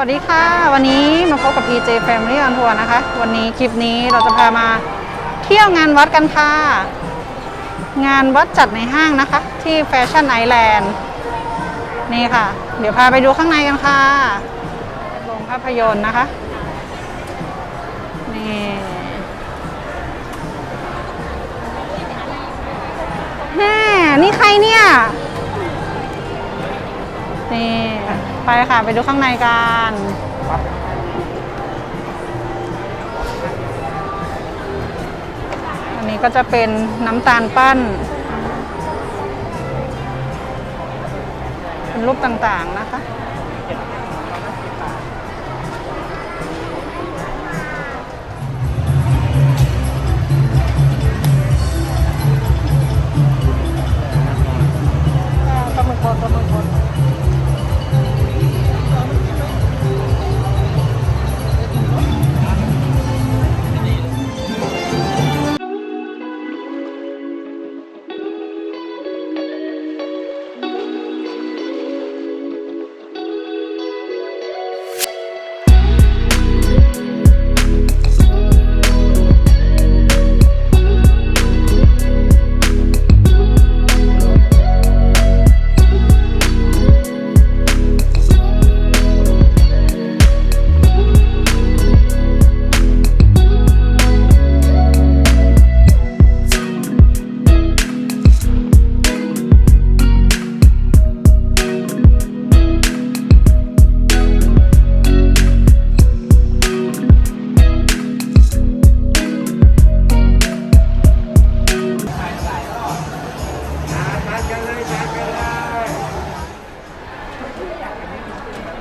วัสดีค่ะ วันนี้มาพบกับ PJ Family on Tour นะคะ วันนี้คลิปนี้เราจะพามาเที่ยวงานวัดกันค่ะ งานวัดจัดในห้างนะคะ ที่แฟชั่นไอแลนด์นี่ค่ะ เดี๋ยวพาไปดูข้างในกันค่ะโรงภาพยนตร์นะคะ นี่แม่นี่ใครเนี่ย นี่ ไปค่ะ ไปดูข้างในกันอันนี้ก็จะเป็นน้ำตาลปั้น เป็นรูปต่างๆนะคะ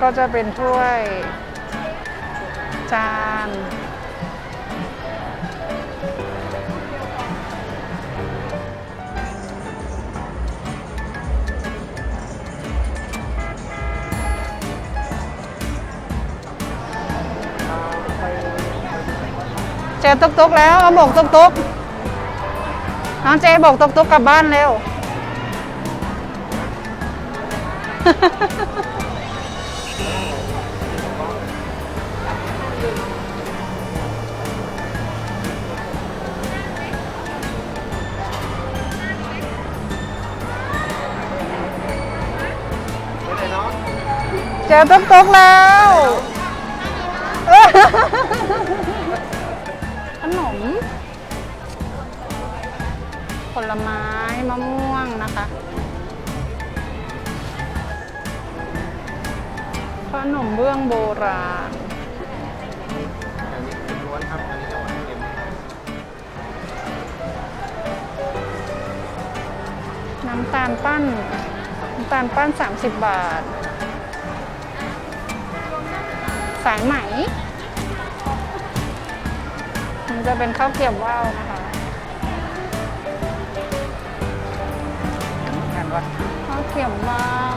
ก็จะเป็นถ้วย จาน เจอตุกตุกแล้ว เอาโบกตุกตุกน้องเจโบกตุกตุกกลับบ้านเร็ว เจอตุ๊กตุ๊กแล้วขนม ผลไม้มะม่วงนะคะ ขนมเบื้องโบราณอันนี้เป็นล้วนครับอันนี้จะหวานน้ำตาลปั้น น้ำตาลปั้น 30 บาท สายไหม มันจะเป็นข้าวเกรียบว่าวนะคะงานวัดข้าวเกรียบว่าว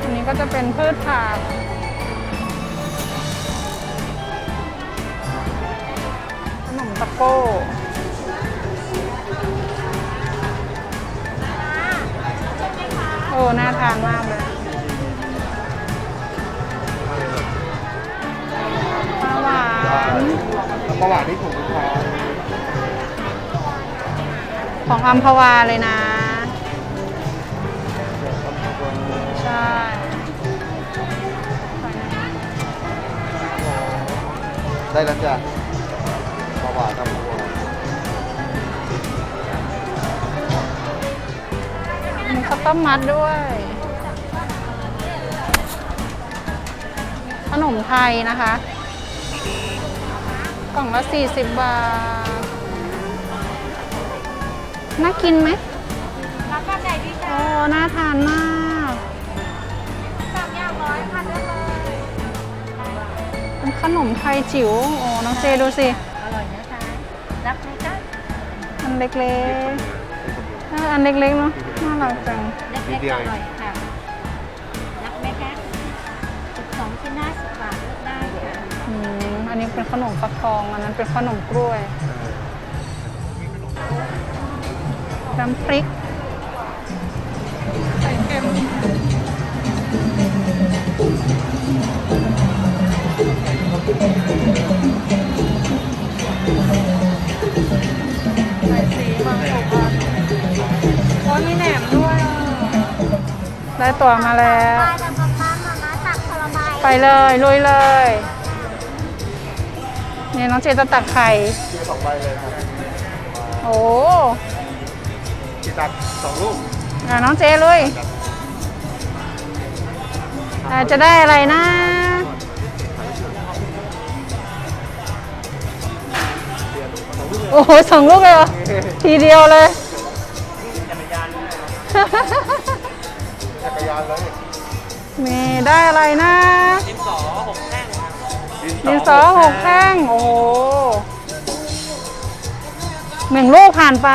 อันนี้ก็จะเป็นพืชผัก ตะโก้โอ้น่าทานมากเลยปลาหวานแล้วประวัติที่ถูกทางของอัมพวาเลยนะ ใช่ได้แล้วจ้ะประ ข้าวต้มมัดด้วย ขนมไทยนะคะ กล่องละ 40 บาท น่ากินไหมรับแบบไหนดีโอ้จ๊ะน่าทานมากสามอย่างร้อยพันได้เลยเป็นขนมไทยจิ๋ว โอ้ น้องเจดูสิ อร่อยนะคะรับไหมจ๊ะอันเล็กๆอ่าอันเล็กๆเนาะ น่ารักจังเล็กๆอร่อยค่ะ รับไหมคะห้าสิบบาทเลือกได้ค่ะ อืมอันนี้เป็นขนมฟักทอง อันนั้นเป็นขนมกล้วยน้ำพริกไข่เค็ม ได้ตัวมาแล้วป้าจะป้าป้ามามาตักผลไม้ไปเลยลุยเลยเนี่ยน้องเจจะตักไข่ซื้อสองใบเลยครับโอ้ที่ตัดสองลูกอะน้องเจลุยอะจะได้อะไรนะโอ้โหสองลูกเลยเหรอทีเดียวเลยจักรยานเลยมีได้อะไรนะดินสอหกแท่งโอ้โหหนึ่งลูกผ่านไป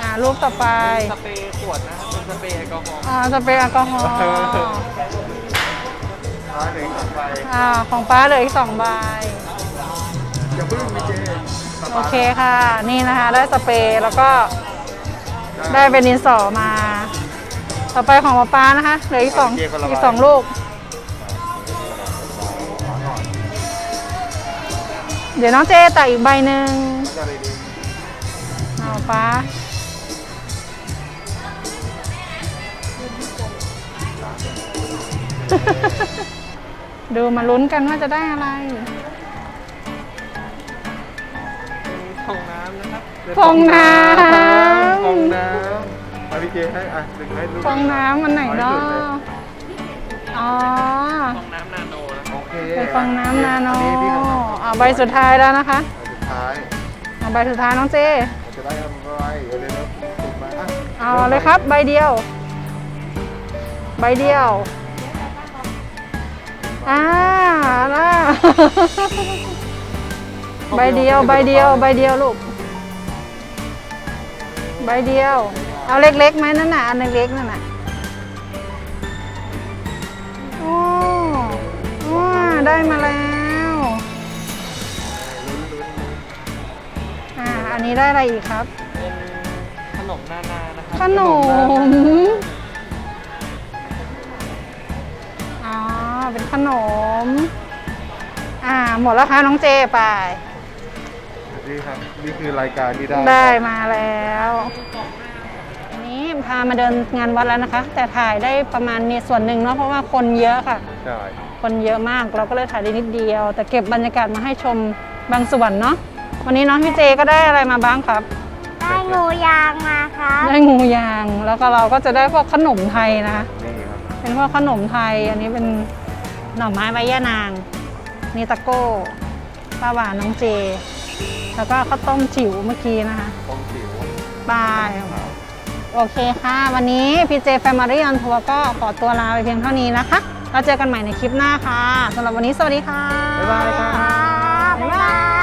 อ่าลูกต่อไป สเปรย์ขวดนะครับเป็นสเปรย์แอลกอฮอล์อ่าจะเป็นแอลกอฮอล์ร้านหนึ่งสองใบอ่าของป้าเหลืออีกสองใบอย่าเพิ่งมีเจสโอปาร์เคค่ะ นี่นะคะ ได้สเปรย์แล้วก็ ได้เป็นดินสอมา ต่อไปของป้าป้านะคะ เหลืออีกสองอีกสองลูก เดี๋ยวน้องเจตักอีกใบหนึ่งจะได้ดีเอาป้าดูมาลุ้นกันว่าจะได้อะไร ฟองน้ำฟองน้ำมาพี่เจให้อะดึงให้ลูกฟองน้ำอันไหนเนาะอ๋อฟองน้ำนาโนนะครับโอเคเป็นฟองน้ำนาโนอัพี่เขาเอาใบสุดท้ายแล้วนะคะสุดท้ายเอาใบสุดท้ายน้องเจจะได้อะไรเดี๋ยวเร็วๆติดมาอะเอาเลยครับใบเดียว ใบเดียวอ่าน่าใบเดียวใบเดียวใบเดียวลูก ใบเดียว เอาเล็กๆไหมนั่นน่ะอันเล็กๆนั่นน่ะโอ้ว้าได้มาแล้วอ่าอันนี้ได้อะไรอีกครับ เป็นขนมนานานะครัขนมอ๋อเป็นขนม อ่าหมดแล้วคะน้องเจไป นี่ครับ นี่คือรายการที่ได้ได้มาแล้วอันนี้พามาเดินงานวัดแล้วนะคะ แต่ถ่ายได้ประมาณมีส่วนหนึ่งเนาะเพราะว่าคนเยอะค่ะ ใช่คนเยอะมากเราก็เลยถ่ายได้นิดเดียว แต่เก็บบรรยากาศมาให้ชมบางส่วนเนาะวันนี้น้องพี่เจก็ได้อะไรมาบ้างครับ ได้งูยางมาครับได้งูยางแล้วก็เราก็จะได้พวกขนมไทยนะคะนี่ครับเป็นพวกขนมไทยอันนี้เป็นหน่อไม้ใบย่านางนี่ตะโก้ป้าหวานน้องเจ แล้วก็ข้าวต้มจิ๋วเมื่อกี้นะคะฟองจิ๋วบายโอเคค่ะ วันนี้พีเจแฟมิลี่ออนทัวร์ก็ขอตัวลาไปเพียงเท่านี้นะคะเราเจอกันใหม่ในคลิปหน้าค่ะสำหรับวันนี้สวัสดีค่ะ บ๊ายบายครับบ๊ายบาย